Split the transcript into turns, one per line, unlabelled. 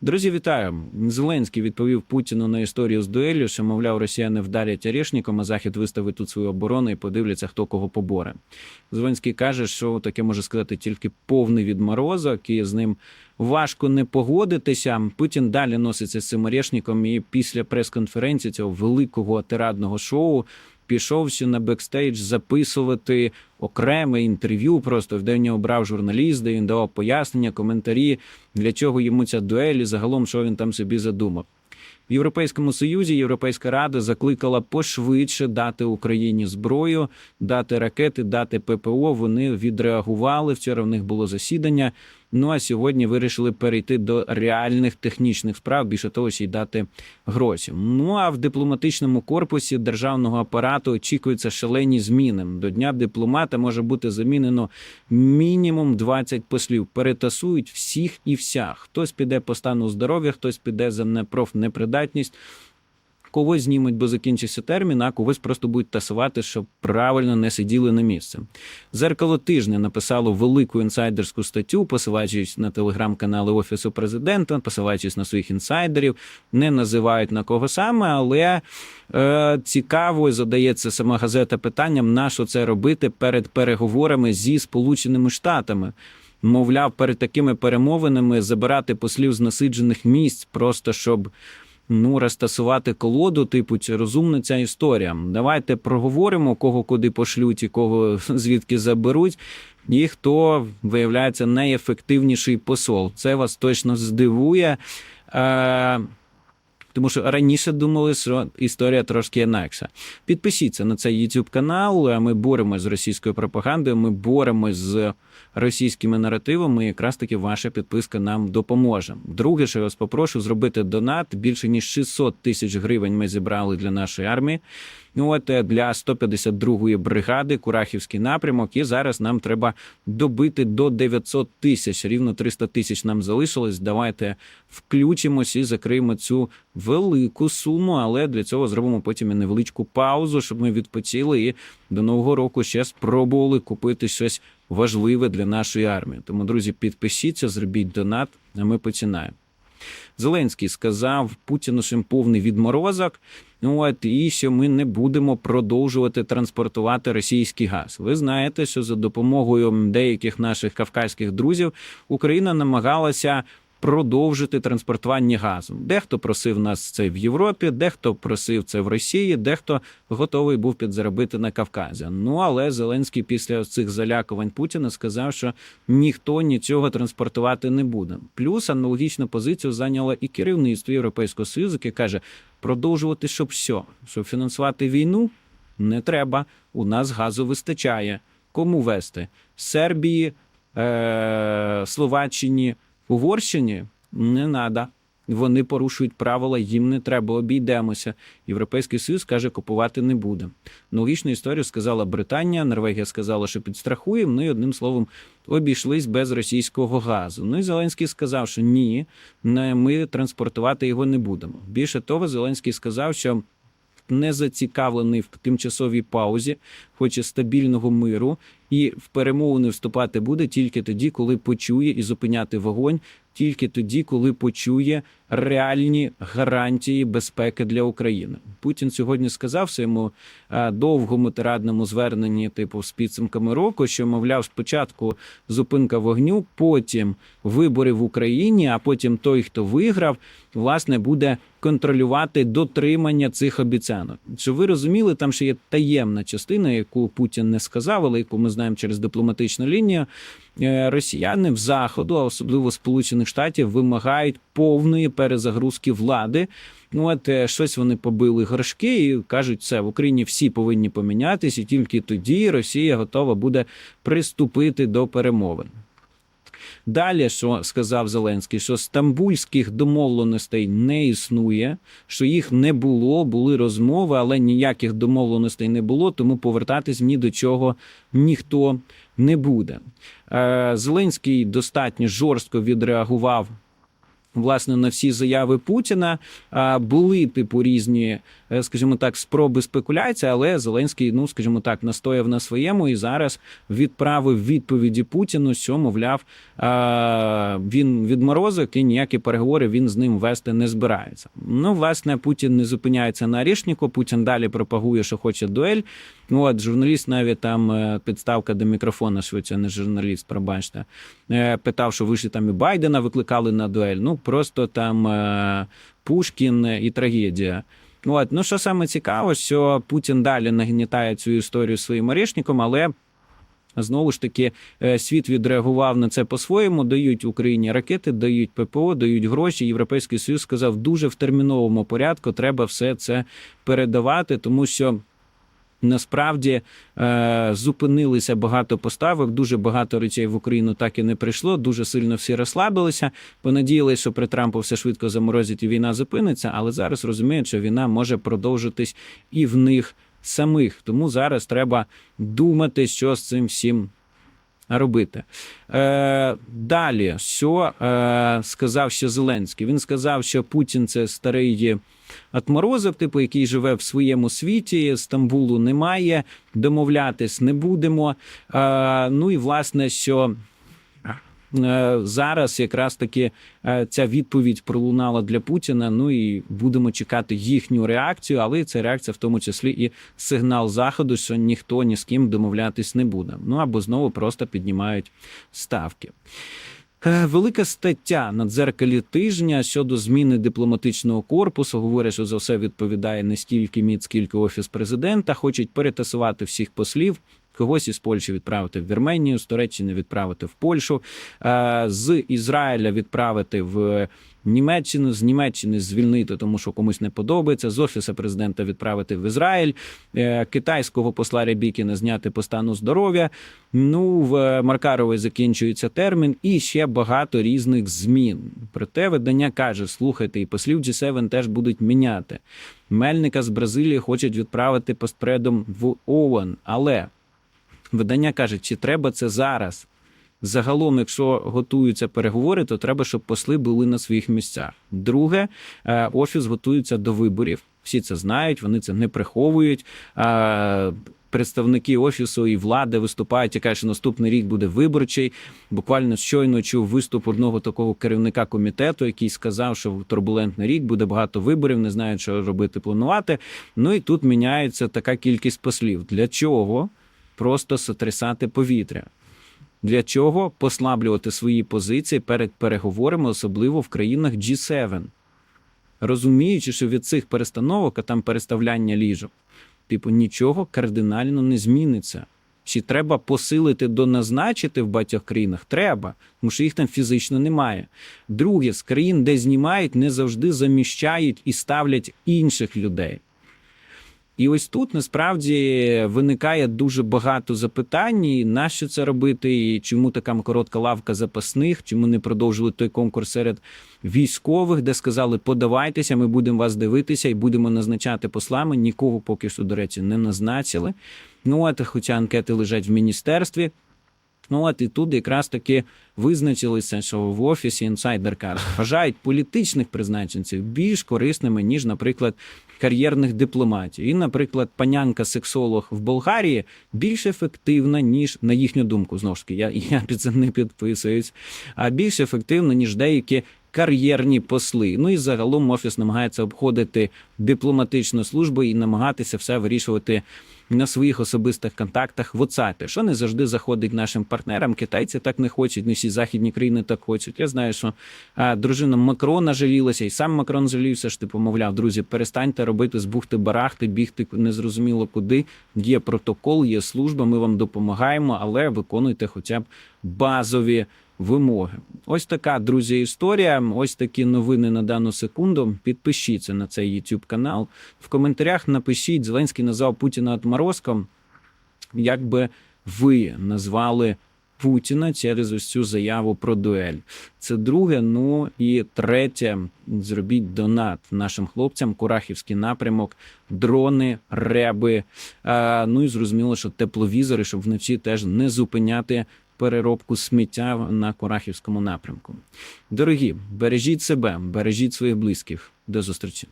Друзі, вітаю. Зеленський відповів Путіну на історію з дуелью, що, мовляв, росіяни вдарять Орешником, а Захід виставить тут свою оборону і подивляться, хто кого поборе. Зеленський каже, що таке може сказати тільки повний відморозок, і з ним важко не погодитися. Путін далі носиться з цим Орешником, і після прес-конференції цього великого тирадного шоу пішов ще на бекстейдж записувати окреме інтерв'ю. Просто в нього брав журналіст, де він давав пояснення, коментарі, для чого йому ця дуель і загалом, що він там собі задумав. В Європейському Союзі Європейська Рада закликала пошвидше дати Україні зброю, дати ракети, дати ППО. Вони відреагували. Вчора в них було засідання. Ну а сьогодні вирішили перейти до реальних технічних справ. Більше того, ще й дати гроші. Ну а в дипломатичному корпусі державного апарату очікуються шалені зміни. До дня дипломата може бути замінено мінімум 20 послів. Перетасують всіх і вся. Хтось піде по стану здоров'я, хтось піде за непрофнепридатність. Когось знімуть, бо закінчиться термін, а когось просто будуть тасувати, щоб правильно не сиділи на місце. Зеркало тижня написало велику інсайдерську статтю, посилаючись на телеграм-канали Офісу президента, посилаючись на своїх інсайдерів, не називають на кого саме, але е, цікаво задається сама газета питанням, на що це робити перед переговорами зі Сполученими Штатами. Мовляв, перед такими перемовинами забирати послів з насиджених місць, просто щоб ну, розтасувати колоду, типу, це розумна ця історія. Давайте проговоримо, кого куди пошлють і кого звідки заберуть. І хто виявляється найефективніший посол. Це вас точно здивує. Тому що раніше думали, що історія трошки інакша. Підпишіться на цей YouTube канал. Ми боремось з російською пропагандою. Ми боремось з російськими наративами. І якраз таки ваша підписка нам допоможе. Друге, що я вас попрошу зробити донат. Більше ніж 600 тисяч гривень ми зібрали для нашої армії. Ну, от для 152-ї бригади Курахівський напрямок. І зараз нам треба добити до 900 тисяч. Рівно 300 тисяч нам залишилось. Давайте включимось і закриємо цю велику суму. Але для цього зробимо потім і невеличку паузу, щоб ми відпочили і до нового року ще спробували купити щось важливе для нашої армії. Тому, друзі, підпишіться, зробіть донат, а ми починаємо. Зеленський сказав Путіну, що повний відморозок. От і що ми не будемо продовжувати транспортувати російський газ. Ви знаєте, що за допомогою деяких наших кавказьких друзів Україна намагалася. Продовжити транспортування газу. Дехто просив нас це в Європі, дехто просив це в Росії, дехто готовий був підзаробити на Кавказі. Ну але Зеленський після цих залякувань Путіна сказав, що ніхто нічого транспортувати не буде. Плюс аналогічну позицію зайняло і керівництво Європейського Союзу, яке каже, продовжувати щоб що, щоб фінансувати війну не треба. У нас газу вистачає. Кому вести? Сербії, е- Словаччині. Угорщині не треба. Вони порушують правила, їм не треба, обійдемося. Європейський Союз каже, купувати не буде. Аналогічну історію сказала Британія, Норвегія сказала, що підстрахуємо. Ну і одним словом обійшлись без російського газу. Ну і Зеленський сказав, що ні, ми транспортувати його не будемо. Більше того, Зеленський сказав, що не зацікавлений в тимчасовій паузі, хоче стабільного миру, і в перемовини вступати буде тільки тоді, коли почує і зупиняти вогонь, тільки тоді, коли почує реальні гарантії безпеки для України. Путін сьогодні сказав своєму е, довгому тирадному зверненні, типу з підсумками року, що мовляв, спочатку зупинка вогню, потім вибори в Україні, а потім той, хто виграв, власне буде контролювати дотримання цих обіцянок. Щоб ви розуміли, там ще є таємна частина, яку Путін не сказав, але яку ми знаємо через дипломатичну лінію. Е, Росіяни в заходу, а особливо Сполучених Штатів, вимагають повної перезагрузки влади. Ну от е, щось вони побили горшки і кажуть, все в Україні всі повинні помінятися, і тільки тоді Росія готова буде приступити до перемовин. Далі, що сказав Зеленський, що стамбульських домовленостей не існує, що їх не було, були розмови, але ніяких домовленостей не було, тому повертатись ні до чого ніхто не буде. Е, Зеленський достатньо жорстко відреагував власне на всі заяви Путіна. Були типу різні, скажімо так, спроби спекуляції, але Зеленський, ну скажімо так, настояв на своєму і зараз відправив відповіді Путіну, що мовляв він відморозок і ніякі переговори він з ним вести не збирається. Ну, власне, Путін не зупиняється на Арішніку. Путін далі пропагує, що хоче дуель. Ну от журналіст навіть там е, підставка до мікрофона, що це не журналіст, пробачте, е, питав, що ви там і Байдена викликали на дуель. Ну просто там е, Пушкін і трагедія. Ну, От, ну що саме цікаво, що Путін далі нагнітає цю історію своїм орішником, але знову ж таки е, світ відреагував на це по-своєму. Дають Україні ракети, дають ППО, дають гроші. Європейський союз сказав, дуже в терміновому порядку треба все це передавати, тому що. Насправді е, зупинилися багато поставок, дуже багато речей в Україну так і не прийшло. Дуже сильно всі розслабилися. Понадіялися, що при Трампу все швидко заморозить і війна зупиниться, але зараз розуміють, що війна може продовжитись і в них самих. Тому зараз треба думати, що з цим всім робити. Е, далі, що е, сказав ще Зеленський? Він сказав, що Путін це старий отморозив, типу, який живе в своєму світі. Стамбулу немає, домовлятись не будемо. Е, ну і власне, що. Е, Зараз якраз таки е, ця відповідь пролунала для Путіна. Ну і будемо чекати їхню реакцію, але це реакція в тому числі і сигнал заходу, що ніхто ні з ким домовлятись не буде. Ну або знову просто піднімають ставки. Е, Велика стаття на дзеркалі тижня щодо зміни дипломатичного корпусу. Говорять, що за все відповідає не стільки МІД, скільки офіс президента. Хочуть перетасувати всіх послів. Когось із Польщі відправити в Вірменію, з Туреччини відправити в Польщу, е, з Ізраїля відправити в Німеччину, з Німеччини звільнити, тому що комусь не подобається. З офісу президента відправити в Ізраїль, е, китайського посла Рябікіна зняти по стану здоров'я. Ну в Маркарової закінчується термін, і ще багато різних змін. Проте видання каже: слухайте, і послів G7 теж будуть міняти. Мельника з Бразилії хочуть відправити постпредом в ООН, але видання каже, чи треба це зараз. Загалом, якщо готуються переговори, то треба, щоб посли були на своїх місцях. Друге, е, офіс готується до виборів. Всі це знають, вони це не приховують. Е, Представники офісу і влади виступають і кажуть, що наступний рік буде виборчий. Буквально щойно чув виступ одного такого керівника комітету, який сказав, що турбулентний рік буде багато виборів, не знають, що робити, планувати. Ну і тут міняється така кількість послів. Для чого? Просто сотрясати повітря. Для чого послаблювати свої позиції перед переговорами, особливо в країнах G7? Розуміючи, що від цих перестановок, а там переставляння ліжок, типу, нічого кардинально не зміниться. Чи треба посилити доназначити в багатьох країнах? Треба, тому що їх там фізично немає. Друге, з країн, де знімають, не завжди заміщають і ставлять інших людей. І ось тут насправді виникає дуже багато запитань, і на що це робити, і чому така коротка лавка запасних, чому не продовжили той конкурс серед військових, де сказали, подавайтеся, ми будемо вас дивитися і будемо назначати послами. Нікого поки що, до речі, не назначили. Ну от, хоча анкети лежать в міністерстві. Ну от і тут якраз таки визначилися, що в офісі інсайдер вважають політичних призначенців більш корисними, ніж, наприклад, кар'єрних дипломатів. І, наприклад, панянка-сексолог в Болгарії більш ефективна, ніж на їхню думку. Знову ж таки, я, я під це не підписуюсь, а більш ефективна, ніж деякі. Кар'єрні посли. Ну і загалом офіс намагається обходити дипломатичну службу і намагатися все вирішувати на своїх особистих контактах в WhatsApp, що не завжди заходить нашим партнерам. Китайці так не хочуть, не всі західні країни так хочуть. Я знаю, що а, дружина Макрона жалілася, і сам Макрон жалівся, що типу, мовляв, друзі, перестаньте робити збухти барахти, бігти незрозуміло куди. Є протокол, є служба. Ми вам допомагаємо, але виконуйте хоча б базові. Вимоги, ось така друзі. Історія. Ось такі новини на дану секунду. Підпишіться на цей YouTube канал. В коментарях напишіть Зеленський назвав Путіна отморозком. Як би ви назвали Путіна через ось цю заяву про дуель? Це друге. Ну і третє. Зробіть донат нашим хлопцям. Курахівський напрямок, дрони, реби. Ну і зрозуміло, що тепловізори, щоб вночі теж не зупиняти переробку сміття на Корахівському напрямку. Дорогі, бережіть себе, бережіть своїх близьких. До зустрічі.